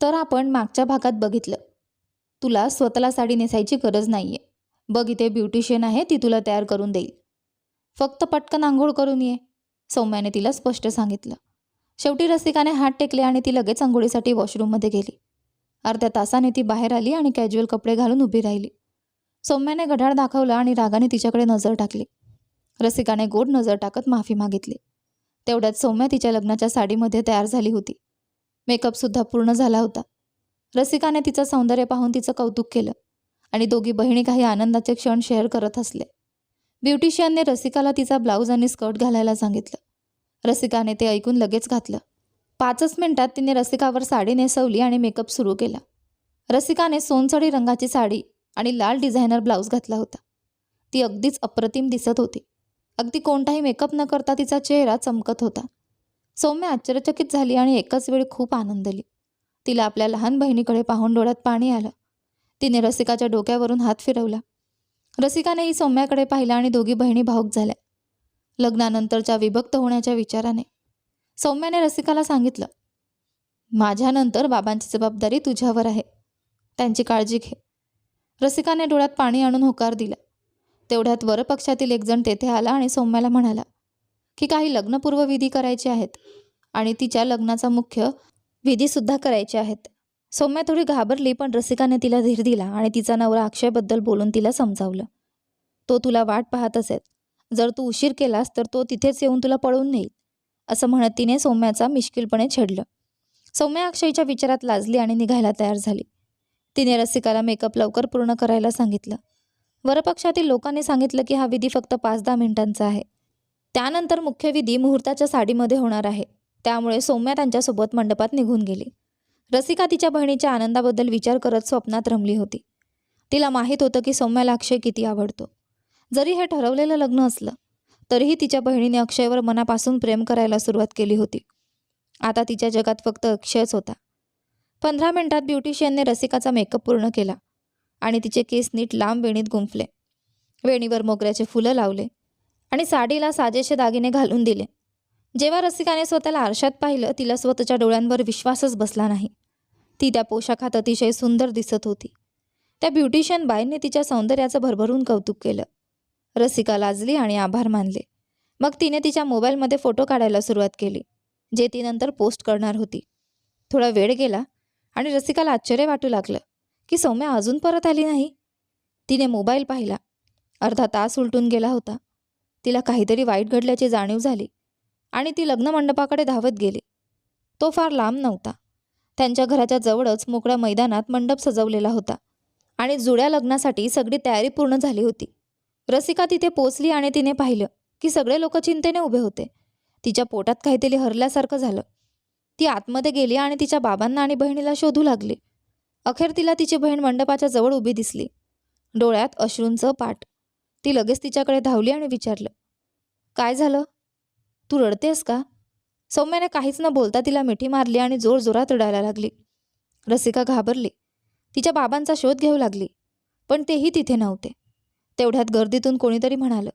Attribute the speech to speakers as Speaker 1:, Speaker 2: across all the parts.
Speaker 1: तर आपण मागच्या भागात बघितलं. तुला स्वतःला साडी नेसायची गरज नाही आहे बघ इथे ब्युटिशियन आहे ती तुला तयार करून देईल. फक्त पटकन आंघोळ करून ये सौम्याने तिला स्पष्ट सांगितलं. शेवटी रसिकाने हात टेकले आणि ती लगेच आंघोळीसाठी वॉशरूममध्ये गेली. अर्ध्या तासाने ती बाहेर आली आणि कॅज्युअल कपडे घालून उभी राहिली. सौम्याने घड्याळ दाखवलं आणि रागाने तिच्याकडे नजर टाकली. रसिकाने गोड नजर टाकत माफी मागितली. तेवढ्यात सौम्या तिच्या लग्नाच्या साडीमध्ये तयार झाली होती. मेकअपसुद्धा पूर्ण झाला होता. रसिकाने तिचं सौंदर्य पाहून तिचं कौतुक केलं आणि दोघी बहिणी काही आनंदाचे क्षण शेअर करत असले ब्युटिशियनने रसिकाला तिचा ब्लाऊज आणि स्कर्ट घालायला सांगितलं. रसिकाने ते ऐकून लगेच घातलं. पाचच मिनिटात तिने रसिकावर साडी नेसवली आणि मेकअप सुरू केला. रसिकाने सोनसडी रंगाची साडी आणि लाल डिझायनर ब्लाऊज घातला होता. ती अगदीच अप्रतिम दिसत होती. अगदी कोणताही मेकअप न करता तिचा चेहरा चमकत होता. सौम्य आश्चर्यचकित झाली आणि एकाच वेळी खूप आनंदली. तिला आपल्या लहान बहिणीकडे पाहून डोळ्यात पाणी आलं. तिने रसिकाच्या डोक्यावरून हात फिरवला. रसिकानेही सौम्याकडे पाहिलं आणि दोघी बहिणी भाऊक झाल्या. लग्नानंतरच्या विभक्त होण्याच्या विचाराने सौम्याने रसिकाला सांगितलं माझ्यानंतर बाबांची जबाबदारी तुझ्यावर आहे. त्यांची काळजी घे. रसिकाने डोळ्यात पाणी आणून होकार दिला. तेवढ्यात वरपक्षातील एकजण तेथे आला आणि सौम्याला म्हणाला की काही लग्नपूर्व विधी करायचे आहेत आणि तिच्या लग्नाचा मुख्य विधीसुद्धा करायचे आहेत. सौम्या थोडी घाबरली पण रसिकाने तिला धीर दिला आणि तिचा नवरा अक्षयबद्दल बोलून तिला समजावलं. तो तुला वाट पाहत असेल. जर तू उशीर केलास तर तो तिथेच येऊन तुला पळवून नेईल असं म्हणत तिने सौम्याचा मिश्किलपणे छेडलं. सौम्या अक्षयच्या विचारात लाजली आणि निघायला तयार झाली. तिने रसिकाला मेकअप लवकर पूर्ण करायला सांगितलं. वरपक्षातील लोकांनी सांगितलं की हा विधी फक्त पाच दहा मिनिटांचा आहे. त्यानंतर मुख्य विधी मुहूर्ताच्या साडीमध्ये होणार आहे. त्यामुळे सौम्या त्यांच्यासोबत मंडपात निघून गेली. रसिका तिच्या बहिणीच्या आनंदाबद्दल विचार करत स्वप्नात रमली होती. तिला माहीत होतं की सौम्याला अक्षय किती आवडतो. जरी हे ठरवलेलं लग्न असलं तरीही तिच्या बहिणीने अक्षयवर मनापासून प्रेम करायला सुरुवात केली होती. आता तिच्या जगात फक्त अक्षयच होता. पंधरा मिनिटात ब्युटिशियनने रसिकाचा मेकअप पूर्ण केला आणि तिचे केस नीट लांब वेणीत गुंफले. वेणीवर मोगऱ्याचे फुलं लावले. आणि साडीला साजेसे दागिने घालून दिले. जेव्हा रसिकाने स्वतःला आरशात पाहिलं तिला स्वतःच्या डोळ्यांवर विश्वासच बसला नाही. ती त्या पोशाखात अतिशय सुंदर दिसत होती. त्या ब्युटिशियन बाईंनी तिच्या सौंदर्याचं भरभरून कौतुक केलं. रसिका लाजली आणि आभार मानले. मग तिने तिच्या मोबाईलमध्ये फोटो काढायला सुरुवात केली जे ती नंतर पोस्ट करणार होती. थोडा वेळ गेला आणि रसिकाला आश्चर्य वाटू लागलं की सौम्या अजून परत आली नाही. तिने मोबाईल पाहिला. अर्धा तास उलटून गेला होता. तिला काहीतरी वाईट घडल्याची जाणीव झाली आणि ती लग्न मंडपाकडे धावत गेली. तो फार लांब नव्हता. त्यांच्या घराच्या जवळच मोकळ्या मैदानात मंडप सजवलेला होता आणि जुळ्या लग्नासाठी सगळी तयारी पूर्ण झाली होती. रसिका तिथे पोचली आणि तिने पाहिलं की सगळे लोक चिंतेने उभे होते. तिच्या पोटात काहीतरी हरल्यासारखं झालं. ती आतमध्ये गेली आणि तिच्या बाबांना आणि बहिणीला शोधू लागली. अखेर तिला तिची बहीण मंडपाच्या जवळ उभी दिसली. डोळ्यात अश्रूंचं पाठ ती लगेच तिच्याकडे धावली आणि विचारलं काय झालं? तू रडतेस का? सौम्याने काहीच न बोलता तिला मिठी मारली आणि जोरजोरात रडायला लागली. रसिका घाबरली. तिच्या बाबांचा शोध घेऊ लागली पण तेही तिथे नव्हते. तेवढ्यात गर्दीतून कोणीतरी म्हणालं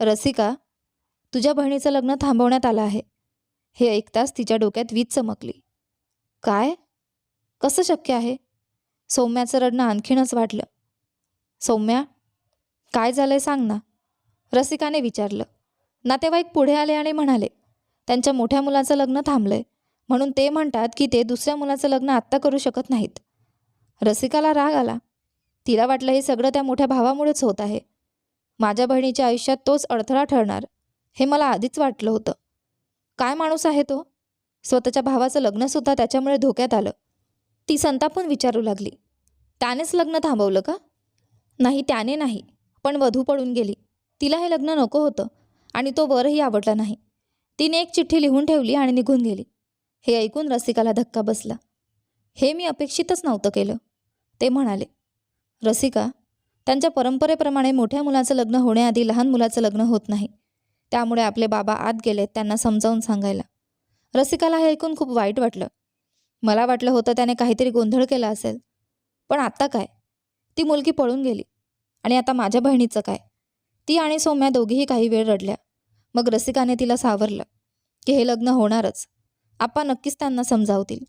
Speaker 1: रसिका तुझ्या बहिणीचं लग्न थांबवण्यात आलं आहे. हे ऐकताच तिच्या डोक्यात वीज चमकली. काय? कसं शक्य आहे? सौम्याचं रडणं आणखीनच वाटलं सौम्या काय झालंय सांग ना. रसिकाने विचारलं. नातेवाईक पुढे आले आणि म्हणाले त्यांच्या मोठ्या मुलाचं लग्न थांबलंय. म्हणून ते म्हणतात की ते दुसऱ्या मुलाचं लग्न आत्ता करू शकत नाहीत. रसिकाला राग आला. तिला वाटलं हे सगळं त्या मोठ्या भावामुळेच होत आहे. माझ्या बहिणीच्या आयुष्यात तोच अडथळा ठरणार. हे मला आधीच वाटलं होतं. काय माणूस आहे तो? स्वतःच्या भावाचं लग्नसुद्धा त्याच्यामुळे धोक्यात आलं. ती संतापून विचारू लागली. त्यानेच लग्न थांबवलं का? नाही त्याने नाही. पण वधू पडून गेली. तिला हे लग्न नको होतं आणि तो वरही आवडला नाही. तिने एक चिठ्ठी लिहून ठेवली आणि निघून गेली. हे ऐकून रसिकाला धक्का बसला. हे मी अपेक्षितच नव्हतं केलं ते म्हणाले. रसिका त्यांच्या परंपरेप्रमाणे मोठ्या मुलाचं लग्न होण्याआधी लहान मुलाचं लग्न होत नाही. त्यामुळे आपले बाबा आत गेलेत त्यांना समजावून सांगायला. रसिकाला हे ऐकून खूप वाईट वाटलं. मला वाटलं होतं त्याने काहीतरी गोंधळ केला असेल. पण आत्ता काय? ती मुलगी पळून गेली. आणि आता माझ्या बहिणीचं काय? ती आणि सौम्या दोघीही काही वेळ रडल्या. मग रसिकाने तिला सावरलं की हे लग्न होणारच. आपा नक्कीच त्यांना समजावतील.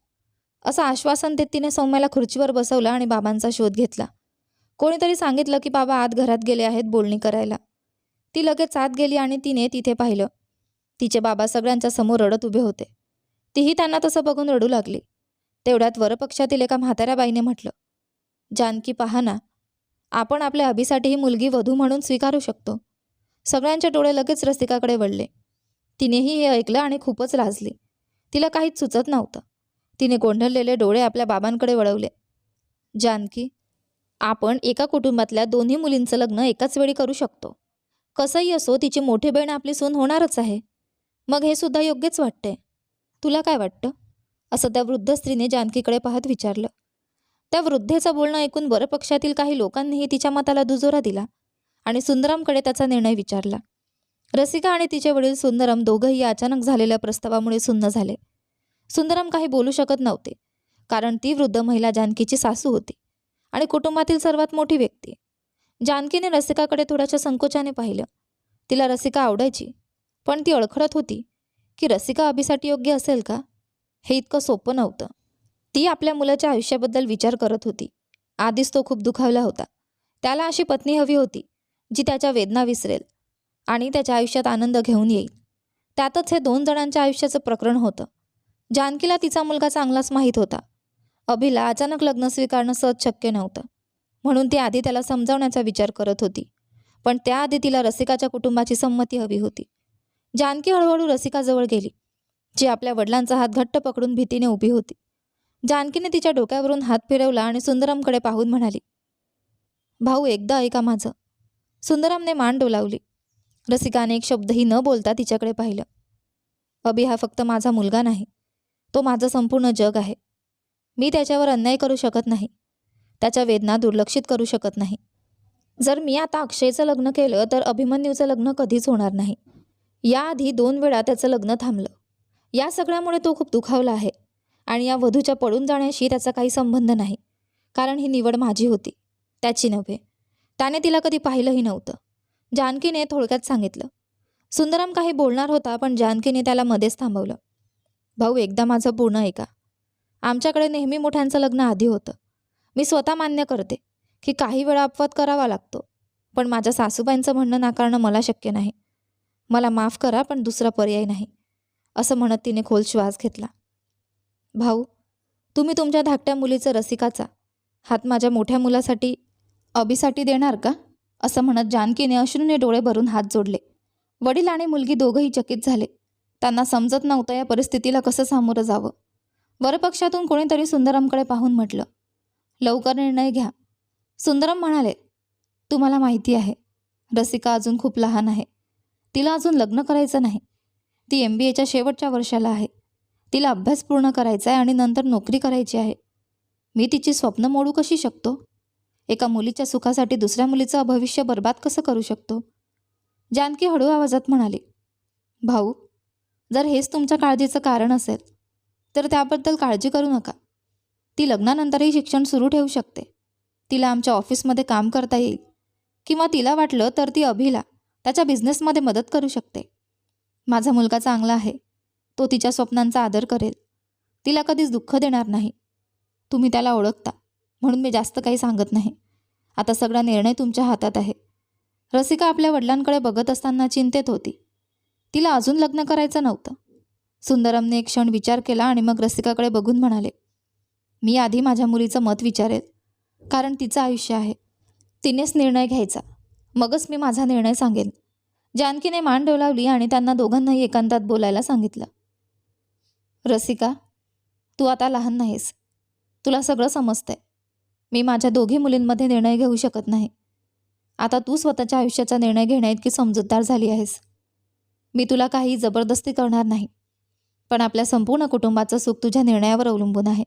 Speaker 1: असं आश्वासन देत तिने सौम्याला खुर्चीवर बसवलं आणि बाबांचा शोध घेतला. कोणीतरी सांगितलं की बाबा आत घरात गेले आहेत बोलणी करायला. ती लगेच आत गेली आणि तिने तिथे पाहिलं. तिचे बाबा सगळ्यांच्या समोर रडत उभे होते. तीही त्यांना तसं बघून रडू लागली. तेवढ्यात वरपक्षातील एका म्हाताऱ्या बाईने म्हटलं जानकी पहा ना आपण आपल्या अभिसाठी ही मुलगी वधू म्हणून स्वीकारू शकतो. सगळ्यांचे डोळे लगेच रसिकाकडे वळले. तिनेही हे ऐकलं आणि खूपच लाजली तिला काहीच सुचत नव्हतं. तिने गोंधळलेले डोळे आपल्या बाबांकडे वळवले. जानकी आपण एका कुटुंबातल्या दोन्ही मुलींचं लग्न एकाच वेळी करू शकतो. कसंही असो तिची मोठी बहीण आपली सून होणारच आहे. मग हे सुद्धा योग्यच वाटते तुला काय वाटतं? असं त्या वृद्ध स्त्रीने जानकीकडे पाहत विचारलं. त्या वृद्धेचं बोलणं ऐकून बरपक्षातील काही लोकांनीही तिच्या मताला दुजोरा दिला आणि सुंदरमकडे त्याचा निर्णय विचारला. रसिका आणि तिचे वडील सुंदरम दोघंही अचानक झालेल्या प्रस्तावामुळे सुन्न झाले. सुंदरम काही बोलू शकत नव्हते कारण ती वृद्ध महिला जानकीची सासू होती आणि कुटुंबातील सर्वात मोठी व्यक्ती. जानकीने रसिकाकडे थोड्याशा संकोचाने पाहिलं. तिला रसिका आवडायची पण ती अडखडत होती की रसिका अभिसाठी योग्य असेल का? हे इतकं सोपं नव्हतं. ती आपल्या मुलाच्या आयुष्याबद्दल विचार करत होती. आधीच तो खूप दुखावला होता. त्याला अशी पत्नी हवी होती जी त्याच्या वेदना विसरेल आणि त्याच्या आयुष्यात आनंद घेऊन येईल. त्यातच हे दोन जणांच्या आयुष्याचं प्रकरण होतं. जानकीला तिचा मुलगा चांगलाच माहीत होता. अभिला अचानक लग्न स्वीकारणं सहज शक्य नव्हतं. म्हणून ती आधी त्याला समजावण्याचा विचार करत होती. पण त्याआधी तिला रसिकाच्या कुटुंबाची संमती हवी होती. जानकी हळूहळू रसिकाजवळ गेली जी आपल्या वडिलांचा हात घट्ट पकडून भीतीने उभी होती. जानकीने तिच्या डोक्यावरून हात फिरवला आणि सुंदरमकडे पाहून म्हणाली भाऊ एकदा ऐका माझं. सुंदरमने मान डोलावली. रसिकाने एक शब्दही न बोलता तिच्याकडे पाहिलं. अभि हा फक्त माझा मुलगा नाही. तो माझं संपूर्ण जग आहे. मी त्याच्यावर अन्याय करू शकत नाही. त्याच्या वेदना दुर्लक्षित करू शकत नाही. जर मी आता अक्षयचं लग्न केलं तर अभिमन्यूचं लग्न कधीच होणार नाही. याआधी दोन वेळा त्याचं लग्न थांबलं. या सगळ्यामुळे तो खूप दुखावला आहे. आणि या वधूच्या पळून जाण्याशी त्याचा काही संबंध नाही. कारण ही निवड माझी होती. त्याची नव्हे. त्याने तिला कधी पाहिलंही नव्हतं. जानकीने थोडक्यात सांगितलं. सुंदरम काही बोलणार होता पण जानकीने त्याला मध्येच थांबवलं. भाऊ एकदा माझं पूर्ण ऐका. आमच्याकडे नेहमी मोठ्यांचं लग्न आधी होतं. मी स्वतः मान्य करते की काही वेळा अपवाद करावा लागतो पण माझ्या सासूबाईंचं म्हणणं नाकारणं मला शक्य नाही. मला माफ करा पण दुसरा पर्याय नाही असं म्हणत तिने खोल श्वास घेतला. भाऊ तुम्ही तुमच्या धाकट्या मुलीचं रसिकाचा हात माझ्या मोठ्या मुलासाठी अबीसाठी देणार का? असं म्हणत जानकीने अश्रूने डोळे भरून हात जोडले. वडील आणि मुलगी दोघंही चकित झाले. त्यांना समजत नव्हतं या परिस्थितीला कसं सामोरं जावं. वरपक्षातून कोणीतरी सुंदरमकडे पाहून म्हटलं लवकर निर्णय घ्या. सुंदरम म्हणाले तुम्हाला माहिती आहे रसिका अजून खूप लहान आहे. तिला अजून लग्न करायचं नाही. ती एम बी एच्या शेवटच्या वर्षाला आहे. तिला अभ्यास पूर्ण करायचा आहे आणि नंतर नोकरी करायची आहे. मी तिची स्वप्न मोडू कशी शकतो? एका मुलीच्या सुखासाठी दुसऱ्या मुलीचं भविष्य बर्बाद कसं करू शकतो? जानकी हळू आवाजात म्हणाली भाऊ जर हेच तुमच्या काळजीचं कारण असेल तर त्याबद्दल काळजी करू नका. ती लग्नानंतरही शिक्षण सुरू ठेवू शकते. तिला आमच्या ऑफिसमध्ये काम करता येईल. किंवा तिला वाटलं तर ती अभिला त्याच्या बिझनेसमध्ये मदत करू शकते. माझा मुलगा चांगला आहे. तो तिच्या स्वप्नांचा आदर करेल. तिला कधीच दुःख देणार नाही. तुम्ही त्याला ओळखता म्हणून मी जास्त काही सांगत नाही. आता सगळा निर्णय तुमच्या हातात आहे. रसिका आपल्या वडिलांकडे बघत असताना चिंतेत होती. तिला अजून लग्न करायचं नव्हतं. सुंदरमने एक क्षण विचार केला आणि मग रसिकाकडे बघून म्हणाले मी आधी माझ्या मुलीचं मत विचारेल कारण तिचं आयुष्य आहे. तिनेच निर्णय घ्यायचा. मगच मी माझा निर्णय सांगेन. जानकीने मान डोलावली आणि त्यांना दोघांनाही एकांतात बोलायला सांगितलं. रसिका तू आता लहान नाहीस. तुला सगळं समजतंय. मी माझ्या दोघी मुलींमध्ये निर्णय घेऊ शकत नाही. आता तू स्वतःच्या आयुष्याचा निर्णय घेण्याइतकी समजूतदार झाली आहेस. मी तुला काही जबरदस्ती करणार नाही. पण आपल्या संपूर्ण कुटुंबाचं सुख तुझ्या निर्णयावर अवलंबून आहे.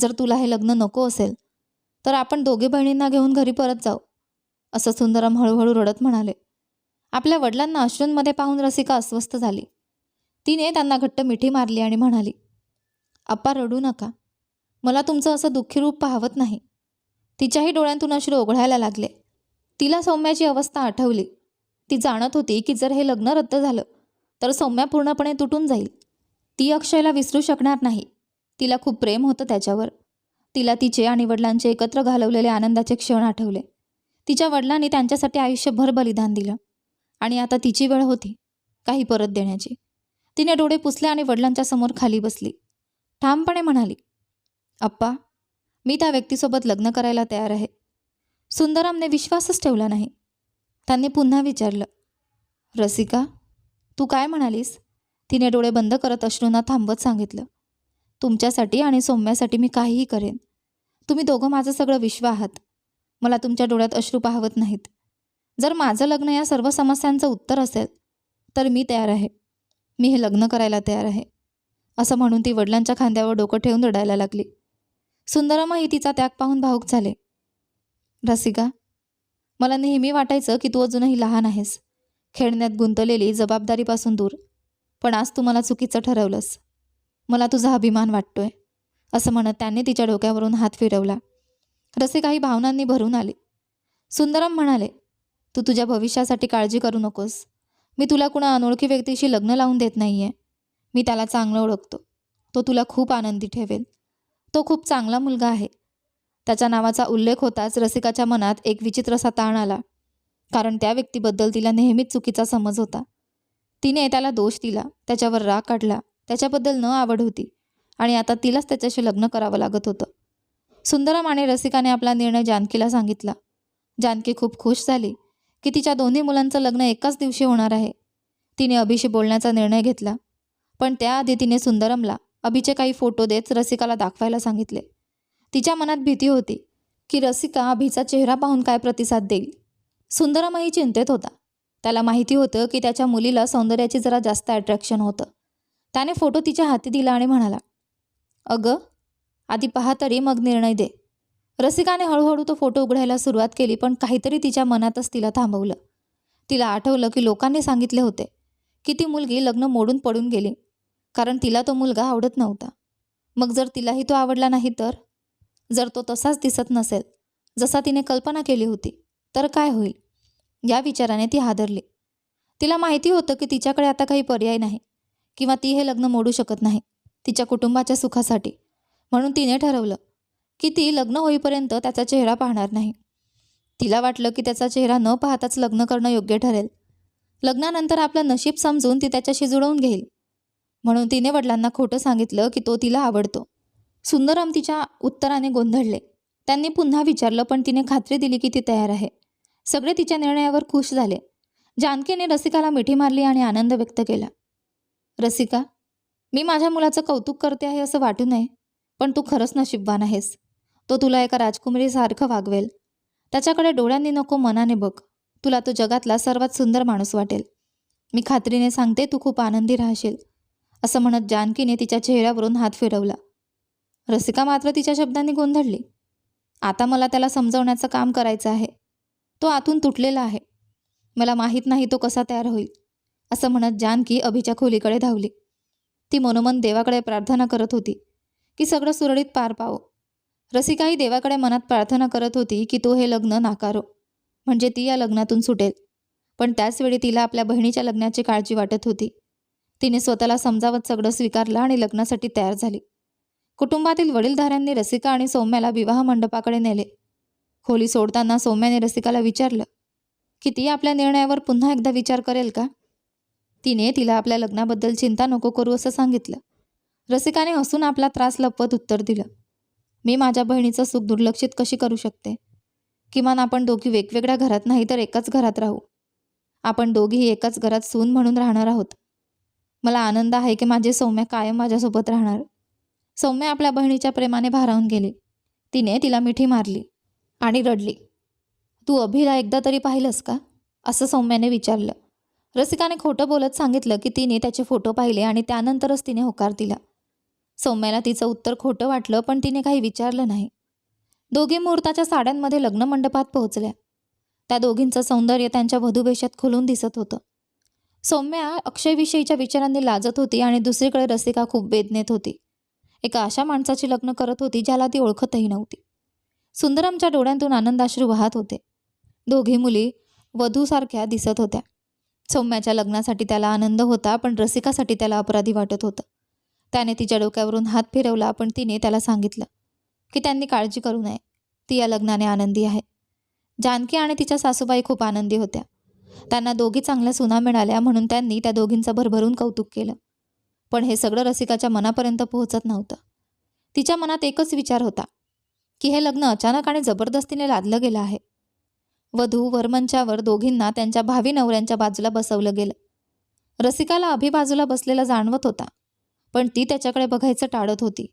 Speaker 1: जर तुला हे लग्न नको असेल तर आपण दोघे बहिणींना घेऊन घरी परत जाऊ असं सुंदरम हळूहळू रडत म्हणाले. आपल्या वडिलांना अश्रूंमध्ये पाहून रसिका अस्वस्थ झाली. तिने त्यांना घट्ट मिठी मारली आणि म्हणाली आप्पा रडू नका. मला तुमचं असं दुःखी रूप पाहवत नाही. तिच्याही डोळ्यांतून अश्रू ओघळायला लागले. तिला सौम्याची अवस्था आठवली. ती जाणत होती की जर हे लग्न रद्द झालं तर सौम्या पूर्णपणे तुटून जाईल. ती अक्षयला विसरू शकणार नाही. तिला खूप प्रेम होतं त्याच्यावर. तिला तिचे आणि वडिलांचे एकत्र घालवलेले आनंदाचे क्षण आठवले. तिच्या वडिलांनी त्यांच्यासाठी आयुष्यभर बलिदान दिलं. आणि आता तिची वेळ होती काही परत देण्याची. तिने डोळे पुसले आणि वडिलांच्या समोर खाली बसली. ठामपणे म्हणाली अप्पा मी त्या व्यक्तीसोबत लग्न करायला तयार आहे. सुंदरामने विश्वासच ठेवला नाही. त्यांनी पुन्हा विचारलं रसिका तू काय म्हणालीस तिने डोळे बंद करत अश्रूंना थांबवत सांगितलं तुमच्यासाठी आणि सौम्यासाठी मी काहीही करेन. तुम्ही दोघं माझं सगळं विश्व आहात. मला तुमच्या डोळ्यात अश्रू पाहवत नाहीत. जर माझं लग्न या सर्व समस्यांचं उत्तर असेल तर मी तयार आहे. मी हे लग्न करायला तयार आहे. असं म्हणून ती वडिलांच्या खांद्यावर डोकं ठेवून रडायला लागली. सुंदरमही तिचा त्याग पाहून भाऊक झाले. रसिका मला नेहमी वाटायचं की तू अजूनही लहान आहेस. खेळण्यात गुंतलेली जबाबदारीपासून दूर. पण आज तू मला चुकीचं ठरवलंस. मला तुझा अभिमान वाटतोय असं म्हणत त्यांनी तिच्या डोक्यावरून हात फिरवला. रसिकाही भावनांनी भरून आली. सुंदरम म्हणाले तू तुझ्या भविष्यासाठी काळजी करू नकोस. मी तुला कुणा अनोळखी व्यक्तीशी लग्न लावून देत नाही आहे मी त्याला चांगलं ओळखतो. तो तुला खूप आनंदी ठेवेल. तो खूप चांगला मुलगा आहे. त्याच्या नावाचा उल्लेख होताच रसिकाच्या मनात एक विचित्रसा ताण आला. कारण त्या व्यक्तीबद्दल तिला नेहमीच चुकीचा समज होता. तिने त्याला दोष दिला त्याच्यावर राग काढला त्याच्याबद्दल न आवड होती आणि आता तिलाच त्याच्याशी लग्न करावं लागत होतं. सुंदरम आणि रसिकाने आपला निर्णय जानकीला सांगितला. जानकी खूप खुश झाली. की तिच्या दोन्ही मुलांचं लग्न एकाच दिवशी होणार आहे. तिने अभिशी बोलण्याचा निर्णय घेतला. पण त्याआधी तिने सुंदरमला अभिचे काही फोटो देत रसिकाला दाखवायला सांगितले. तिच्या मनात भीती होती की रसिका अभिचा चेहरा पाहून काय प्रतिसाद देईल? सुंदरमही चिंतेत होता. त्याला माहिती होतं की त्याच्या मुलीला सौंदर्याची जरा जास्त अट्रॅक्शन होतं. त्याने फोटो तिच्या हाती दिला आणि म्हणाला अगं आधी पहा तरी मग निर्णय दे. रसिकाने हळूहळू तो फोटो उघडायला सुरुवात केली पण काहीतरी तिच्या मनातच तिला थांबवलं. तिला आठवलं की लोकांनी सांगितले होते की ती मुलगी लग्न मोडून पडून गेली कारण तिला तो मुलगा आवडत नव्हता. मग जर तिलाही तो आवडला नाही तर? जर तो तसाच दिसत नसेल जसा तिने कल्पना केली होती तर काय होईल? या विचाराने ती हादरली. तिला माहिती होतं की तिच्याकडे आता काही पर्याय नाही किंवा ती हे लग्न मोडू शकत नाही तिच्या कुटुंबाच्या सुखासाठी. म्हणून तिने ठरवलं की ती लग्न होईपर्यंत त्याचा चेहरा पाहणार नाही. तिला वाटलं की त्याचा चेहरा न पाहताच लग्न करणं योग्य ठरेल. लग्नानंतर आपलं नशीब समजून ती त्याच्याशी जुळवून घेईल. म्हणून तिने वडिलांना खोटं सांगितलं की तो तिला आवडतो. सुंदरम तिच्या उत्तराने गोंधळले. त्यांनी पुन्हा विचारलं पण तिने खात्री दिली की ती तयार आहे. सगळे तिच्या निर्णयावर खुश झाले. जानकीने रसिकाला मिठी मारली आणि आनंद व्यक्त केला. रसिका मी माझ्या मुलाचं कौतुक करते आहे असं वाटू नये पण तू खरंच नशीबवान आहेस. तो तुला एका राजकुमारीसारखं वागवेल. त्याच्याकडे डोळ्यांनी नको मनाने बघ. तुला तो जगातला सर्वात सुंदर माणूस वाटेल. मी खात्रीने सांगते तू खूप आनंदी राहशील. असं म्हणत जानकीने तिच्या चेहऱ्यावरून हात फिरवला. रसिका मात्र तिच्या शब्दांनी गोंधळली. आता मला त्याला समजवण्याचं काम करायचं आहे. तो आतून तुटलेला आहे. मला माहीत नाही तो कसा तयार होईल असं म्हणत जानकी अभिच्या खोलीकडे धावली. ती मनोमन देवाकडे प्रार्थना करत होती की सगळं सुरळीत पार पावो. रसिकाही देवाकडे मनात प्रार्थना करत होती की तो हे लग्न नाकारो. म्हणजे ती या लग्नातून सुटेल. पण त्याचवेळी तिला आपल्या बहिणीच्या लग्नाची काळजी वाटत होती. तिने स्वतःला समजावत सगळं स्वीकारलं आणि लग्नासाठी तयार झाली. कुटुंबातील वडीलधाऱ्यांनी रसिका आणि सौम्याला विवाह मंडपाकडे नेले. खोली सोडताना सौम्याने रसिकाला विचारलं की ती आपल्या निर्णयावर पुन्हा एकदा विचार करेल का? तिने तिला आपल्या लग्नाबद्दल चिंता नको करू असं सांगितलं. रसिकाने हसून आपला त्रास लपवत उत्तर दिलं. मी माझ्या बहिणीचं सुख दुर्लक्षित कशी करू शकते? किमान आपण दोघी वेगवेगळ्या घरात नाही तर एकाच घरात राहू. आपण दोघीही एकाच घरात सून म्हणून राहणार आहोत. मला आनंद आहे की माझी सौम्या कायम माझ्यासोबत राहणार. सौम्या आपल्या बहिणीच्या प्रेमाने भारावून गेली. तिने तिला मिठी मारली आणि रडली. तू अभिला एकदा तरी पाहिलंस का? असं सौम्याने विचारलं. रसिकाने खोटं बोलत सांगितलं की तिने त्याचे फोटो पाहिले आणि त्यानंतरच तिने होकार दिला. सौम्याला तिचं उत्तर खोटं वाटलं पण तिने काही विचारलं नाही. दोघी मुहूर्ताच्या साड्यांमध्ये लग्न मंडपात पोहोचल्या. त्या दोघींचं सौंदर्य त्यांच्या वधूवेशात खुलून दिसत होतं. सौम्या अक्षयविषयीच्या विचारांनी लाजत होती आणि दुसरीकडे रसिका खूप वेदनेत होती. एका अशा माणसाची लग्न करत होती ज्याला ती ओळखतही नव्हती. सुंदरमच्या डोळ्यांतून आनंदाश्रू वाहत होते. दोघी मुली वधूसारख्या दिसत होत्या. सौम्याच्या लग्नासाठी त्याला आनंद होता पण रसिकासाठी त्याला अपराधी वाटत होतं. त्याने तिच्या डोक्यावरून हात फिरवला पण तिने त्याला सांगितलं की त्यांनी काळजी करू नये. ती या लग्नाने आनंदी आहे. जानकी आणि तिच्या सासूबाई खूप आनंदी होत्या. त्यांना दोघी चांगल्या सुना मिळाल्या म्हणून त्यांनी त्या दोघींचं भरभरून कौतुक केलं. पण हे सगळं रसिकाच्या मनापर्यंत पोहोचत नव्हतं. तिच्या मनात एकच विचार होता की हे लग्न अचानक आणि जबरदस्तीने लादलं गेलं आहे. वधू वरमंचावर दोघींना त्यांच्या भावी नवऱ्यांच्या बाजूला बसवलं गेलं. रसिकाला अभिबाजूला बसलेला जाणवत होता. पण ती त्याच्याकडे बघायचं टाळत होती.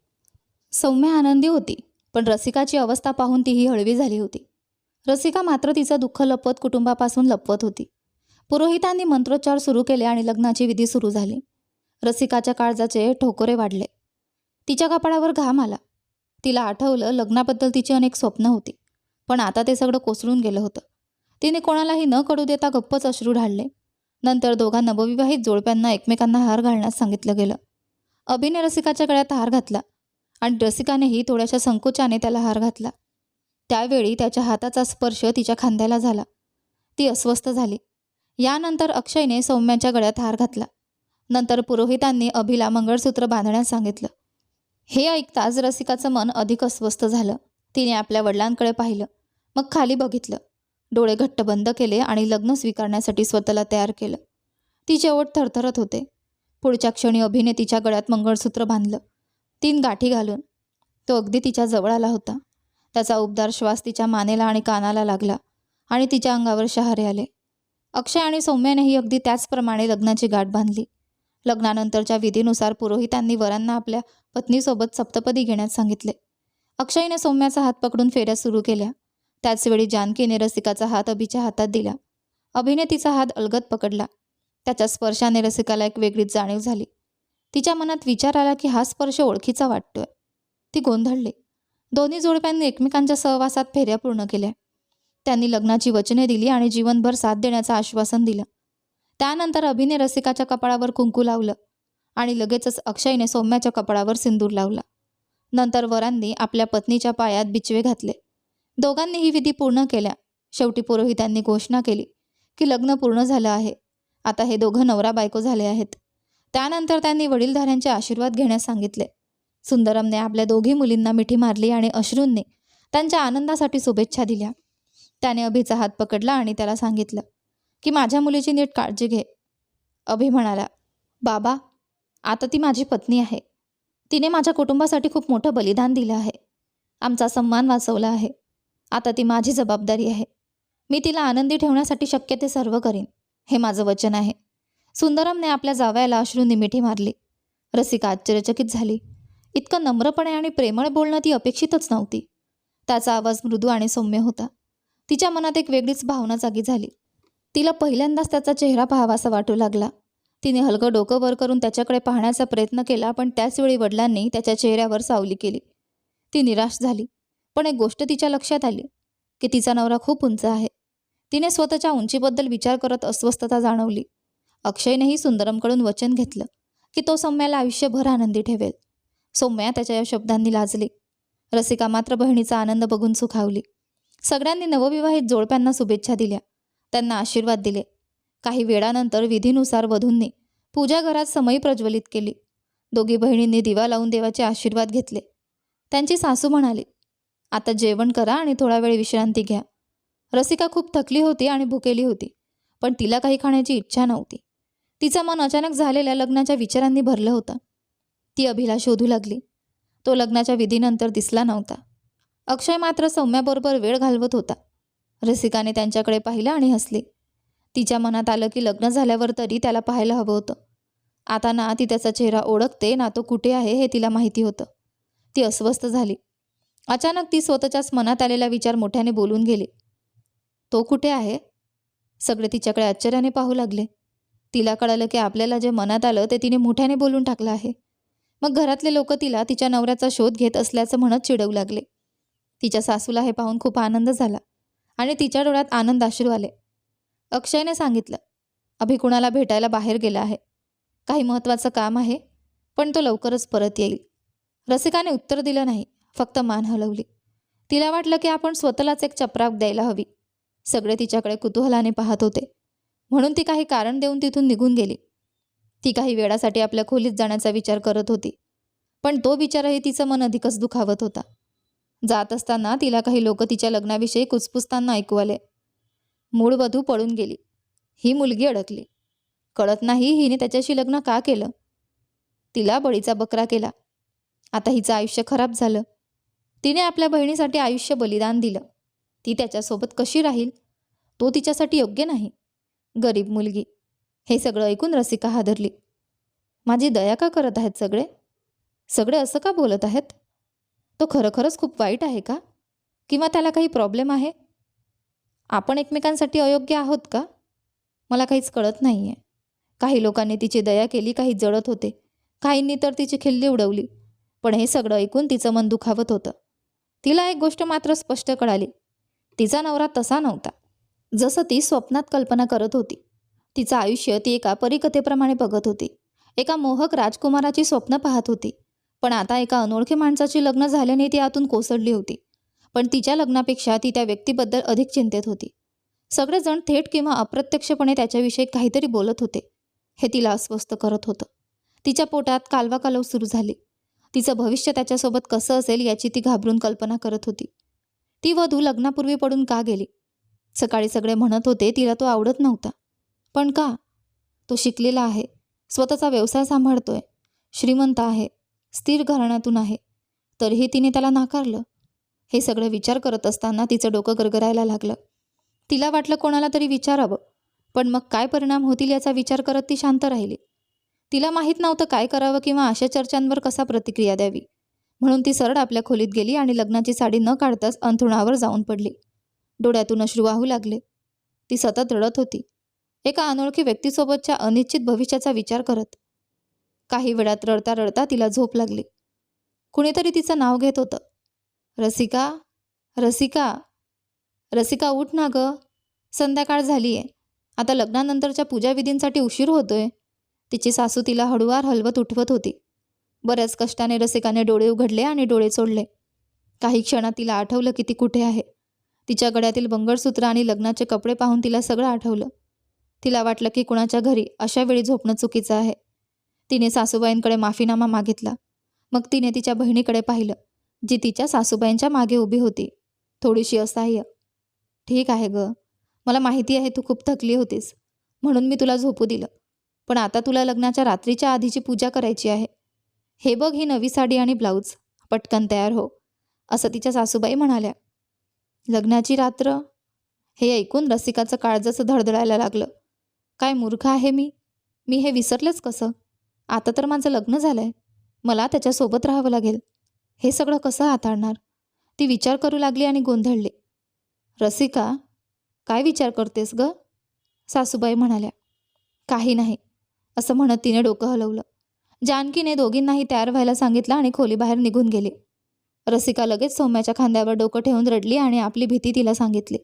Speaker 1: सौम्य आनंदी होती पण रसिकाची अवस्था पाहून तीही हळवी झाली होती. रसिका मात्र तिचं दुःख लपवत कुटुंबापासून लपवत होती. पुरोहितांनी मंत्रोच्चार सुरू केले आणि लग्नाची विधी सुरू झाली. रसिकाच्या काळजाचे ठोकोरे वाढले. तिच्या कपाळावर घाम आला. तिला आठवलं लग्नाबद्दल तिची अनेक स्वप्न होती पण आता ते सगळं कोसळून गेलं होतं. तिने कोणालाही न कळू देता गप्पच अश्रू ढाळले. नंतर दोघा नवविवाहित जोडप्यांना एकमेकांना हार घालण्यास सांगितलं गेलं. अभिने रसिकाच्या गळ्यात हार घातला आणि रसिकानेही थोड्याशा संकोचाने त्याला हार घातला. त्यावेळी त्याच्या हाताचा स्पर्श तिच्या खांद्याला झाला. ती अस्वस्थ झाली. यानंतर अक्षयने सौम्याच्या गळ्यात हार घातला. नंतर पुरोहितांनी अभिला मंगळसूत्र बांधण्यास सांगितलं. हे ऐकताच रसिकाचं मन अधिक अस्वस्थ झालं. तिने आपल्या वडिलांकडे पाहिलं. मग खाली बघितलं. डोळे घट्ट बंद केले आणि लग्न स्वीकारण्यासाठी स्वतःला तयार केलं. तिचे ओठ थरथरत होते. पुढच्या क्षणी अभिने तिच्या गळ्यात मंगळसूत्र बांधलं. तीन गाठी घालून. तो अगदी तिच्या जवळ आला होता. त्याचा उबदार श्वास तिच्या मानेला आणि कानाला लागला आणि तिच्या अंगावर शहारे आले. अक्षय आणि सौम्यानेही अगदी त्याचप्रमाणे लग्नाची गाठ बांधली. लग्नानंतरच्या विधीनुसार पुरोहितांनी वरांना आपल्या पत्नीसोबत सप्तपदी घेण्यास सांगितले. अक्षयने सौम्याचा हात पकडून फेऱ्या सुरू केल्या. त्याचवेळी जानकीने रसिकाचा हात अभिच्या हातात दिला. अभिने तिचा हात अलगद पकडला. त्याच्या स्पर्शाने रसिकाला एक वेगळीच जाणीव झाली. तिच्या मनात विचार आला की हा स्पर्श ओळखीचा वाटतोय. ती गोंधळली. दोन्ही जोडप्यांनी एकमेकांच्या सहवासात फेऱ्या पूर्ण केल्या. त्यांनी लग्नाची वचने दिली आणि जीवनभर साथ देण्याचं आश्वासन दिलं. त्यानंतर अभिने रसिकाच्या कपाळावर कुंकू लावलं आणि लगेचच अक्षयने सौम्याच्या कपाळावर सिंदूर लावला. नंतर वरांनी आपल्या पत्नीच्या पायात बिचवे घातले. दोघांनी ही विधी पूर्ण केल्या. शेवटी पुरोहितांनी घोषणा केली की लग्न पूर्ण झालं आहे. आता हे दोघं नवरा बायको झाले आहेत. त्यानंतर त्यांनी वडीलधाऱ्यांचे आशीर्वाद घेण्यास सांगितले. सुंदरमने आपल्या दोघी मुलींना मिठी मारली आणि अश्रूंनी त्यांच्या आनंदासाठी शुभेच्छा दिल्या. त्याने अभिचा हात पकडला आणि त्याला सांगितलं की माझ्या मुलीची नीट काळजी घे. अभि म्हणाला बाबा आता ती माझी पत्नी आहे. तिने माझ्या कुटुंबासाठी खूप मोठं बलिदान दिलं आहे. आमचा सन्मान वाचवला आहे. आता ती माझी जबाबदारी आहे. मी तिला आनंदी ठेवण्यासाठी शक्य ते सर्व करीन. हे माझं वचन आहे. सुंदरमने आपल्या जावयाला अश्रूंनी मिठी मारली. रसिका आश्चर्यचकित झाली. इतकं नम्रपणे आणि प्रेमळ बोलणं ती अपेक्षितच नव्हती. त्याचा आवाज मृदू आणि सौम्य होता. तिच्या मनात एक वेगळीच भावना जागी झाली. तिला पहिल्यांदाच त्याचा चेहरा पाहावासा वाटू लागला. तिने हलकं डोकं वर करून त्याच्याकडे पाहण्याचा प्रयत्न केला पण त्याचवेळी वडिलांनी त्याच्या चेहऱ्यावर सावली केली. ती निराश झाली पण एक गोष्ट तिच्या लक्षात आली की तिचा नवरा खूप उंच आहे. तिने स्वतःच्या उंचीबद्दल विचार करत अस्वस्थता जाणवली. अक्षयनेही सुंदरमकडून वचन घेतलं की तो सौम्याला आयुष्यभर आनंदी ठेवेल. सौम्या त्याच्या या शब्दांनी लाजली. रसिका मात्र बहिणीचा आनंद बघून सुखावली. सगळ्यांनी नवविवाहित जोडप्यांना शुभेच्छा दिल्या. त्यांना आशीर्वाद दिले. काही वेळानंतर विधीनुसार वधूंनी पूजा घरात समयी प्रज्वलित केली. दोघी बहिणींनी दिवा लावून देवाचे आशीर्वाद घेतले. त्यांची सासू म्हणाली आता जेवण करा आणि थोडा वेळ विश्रांती घ्या. रसिका खूप थकली होती आणि भुकेली होती पण तिला काही खाण्याची इच्छा नव्हती. तिचं मन अचानक झालेल्या लग्नाच्या विचारांनी भरलं होतं. ती अभिला शोधू लागली. तो लग्नाच्या विधीनंतर दिसला नव्हता. अक्षय मात्र सौम्याबरोबर वेळ घालवत होता. रसिकाने त्यांच्याकडे पाहिलं आणि हसली. तिच्या मनात आलं की लग्न झाल्यावर तरी त्याला पाहायला हवं होतं. आता ना ती त्याचा चेहरा ओळखते ना तो कुठे आहे हे तिला माहिती होतं. ती अस्वस्थ झाली. अचानक ती स्वतःच्याच मनात आलेला विचार मोठ्याने बोलून गेली. तो कुठे आहे? सगळे तिच्याकडे आश्चर्याने पाहू लागले. तिला कळालं की आपल्याला जे मनात आलं ते तिने मोठ्याने बोलून टाकलं आहे. मग घरातले लोक तिला तिच्या नवऱ्याचा शोध घेत असल्याचं म्हणत चिडवू लागले. तिच्या सासूला हे पाहून खूप आनंद झाला आणि तिच्या डोळ्यात आनंद अश्रू आले. अक्षयने सांगितलं अभि कुणाला भेटायला बाहेर गेला आहे. काही महत्त्वाचं काम आहे पण तो लवकरच परत येईल. रसिकाने उत्तर दिलं नाही फक्त मान हलवली. तिला वाटलं की आपण स्वतःलाच एक चपराक द्यायला हवी. सगळे तिच्याकडे कुतूहलाने पाहत होते. म्हणून ती काही कारण देऊन तिथून निघून गेली. ती काही वेळासाठी आपल्या खोलीत जाण्याचा विचार करत होती. पण तो विचारही तिचं मन अधिकच दुखावत होता. जात असताना तिला काही लोक तिच्या लग्नाविषयी कुचपुचताना ऐकू आले. मूळ वधू पळून गेली. ही मुलगी अडकली. कळत नाही हिने त्याच्याशी लग्न का केलं? तिला बळीचा बकरा केला. आता हिचं आयुष्य खराब झालं. तिने आपल्या बहिणीसाठी आयुष्य बलिदान दिलं. ती त्याच्यासोबत कशी राहील? तो तिच्यासाठी योग्य नाही. गरीब मुलगी. हे सगळं ऐकून रसिका हादरली. माझी दया का करत आहेत सगळे? सगळे असं का बोलत आहेत? तो खरोखरच खूप वाईट आहे का? किंवा त्याला काही प्रॉब्लेम आहे? आपण एकमेकांसाठी अयोग्य आहोत का? मला काहीच कळत नाही आहे काही लोकांनी तिची दया केली काही जळत होते. काहींनी तर तिची खिल्ली उडवली. पण हे सगळं ऐकून तिचं मन दुखावत होतं. तिला एक गोष्ट मात्र स्पष्ट कळाली. तिचा नवरा तसा नव्हता. जसं ती स्वप्नात कल्पना करत होती. तिचं आयुष्य ती एका परिकथेप्रमाणे बघत होती. एका मोहक राजकुमाराची स्वप्न पाहत होती. पण आता एका अनोळखी माणसाची लग्न झाल्याने ती आतून कोसळली होती. पण तिच्या लग्नापेक्षा ती त्या व्यक्तीबद्दल अधिक चिंतेत होती. सगळेजण थेट किंवा अप्रत्यक्षपणे त्याच्याविषयी काहीतरी बोलत होते. हे तिला अस्वस्थ करत होतं. तिच्या पोटात कालवा कालव सुरू झाली. तिचं भविष्य त्याच्यासोबत कसं असेल याची ती घाबरून कल्पना करत होती. ती वधू लग्नापूर्वी पडून का गेली? सकाळी सगळे म्हणत होते तिला तो आवडत नव्हता. पण का? तो शिकलेला आहे. स्वतःचा व्यवसाय सांभाळतोय. श्रीमंत आहे. स्थिर घराण्यातून आहे. तरीही तिने त्याला नाकारलं. हे सगळं विचार करत असताना तिचं डोकं गरगरायला लागलं. तिला वाटलं कोणाला तरी विचारावं. पण मग काय परिणाम होतील याचा विचार करत ती शांत राहिली. तिला माहीत नव्हतं काय करावं किंवा अशा चर्चांवर कसा प्रतिक्रिया द्यावी. म्हणून ती सरळ आपल्या खोलीत गेली आणि लग्नाची साडी न काढताच अंथरुणावर जाऊन पडली. डोळ्यातून अश्रू वाहू लागले. ती सतत रडत होती. एका अनोळखी व्यक्तीसोबतच्या अनिश्चित भविष्याचा विचार करत. काही वेळात रडता रडता तिला झोप लागली. कुणीतरी तिचं नाव घेत होतं. रसिका? रसिका? रसिका उठ ना ग. संध्याकाळ झाली आहे आता लग्नानंतरच्या पूजाविधींसाठी उशीर होतोय. तिची सासू तिला हळूवार हलवत उठवत होती. बऱ्याच कष्टाने रसिकाने डोळे उघडले आणि डोळे सोडले. काही क्षणात तिला आठवलं की ती कुठे आहे. तिच्या गळ्यातील मंगळसूत्र आणि लग्नाचे कपडे पाहून तिला सगळं आठवलं. तिला वाटलं की कुणाच्या घरी अशा वेळी झोपणं चुकीचं आहे. तिने सासूबाईंकडे माफीनामा मागितला. मग तिने तिच्या बहिणीकडे पाहिलं जी तिच्या सासूबाईंच्या मागे उभी होती. थोडीशी असहाय्य. ठीक आहे ग. मला माहिती आहे तू खूप थकली होतीस. म्हणून मी तुला झोपू दिलं. पण आता तुला लग्नाच्या रात्रीच्या आधीची पूजा करायची आहे. हे बघ ही नवी साडी आणि ब्लाऊज. पटकन तयार हो. असं तिच्या सासूबाई म्हणाल्या. लग्नाची रात्र. हे ऐकून रसिकाचं काळजाचं धडधडायला लागलं. काय मूर्ख आहे मी? मी हे विसरलेच कसं? आता तर माझं लग्न झालं आहे मला त्याच्यासोबत राहावं लागेल. हे सगळं कसं हाताळणार? ती विचार करू लागली आणि गोंधळली. रसिका काय विचार करतेस ग? सासूबाई म्हणाल्या. काही नाही. असं म्हणत तिने डोकं हलवलं. जानकीने दोघींनाही तयार व्हायला सांगितलं आणि खोलीबाहेर निघून गेली. रसिका लगेच सौम्याच्या खांद्यावर डोकं ठेवून रडली आणि आपली भीती तिला सांगितली.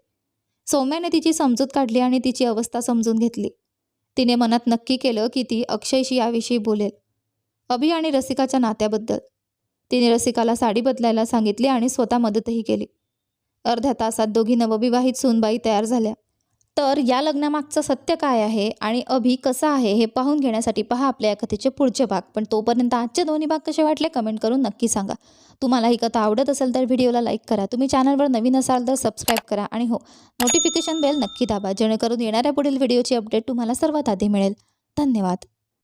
Speaker 1: सौम्याने तिची समजूत काढली आणि तिची अवस्था समजून घेतली. तिने मनात नक्की केलं की ती अक्षयशी याविषयी बोलेल. अभि आणि रसिकाच्या नात्याबद्दल. तिने रसिकाला साडी बदलायला सांगितली आणि स्वतः मदतही केली. अर्ध्या तासात दोघी नवविवाहित सूनबाई तयार झाल्या. तर या लग्नामागचं सत्य काय आहे आणि अभि कसा आहे हे पाहून घेण्यासाठी पहा आपल्या या कथेचे पुढचे भाग. पण तोपर्यंत आजचे दोन्ही भाग कसे वाटले कमेंट करून नक्की सांगा. तुम्हाला ही कथा आवडत असेल तर व्हिडिओला लाईक करा. तुम्ही चॅनलवर नवीन असाल तर सबस्क्राईब करा आणि हो नोटिफिकेशन बेल नक्की दाबा जेणेकरून येणाऱ्या पुढील व्हिडिओची अपडेट तुम्हाला सर्वात आधी मिळेल. धन्यवाद.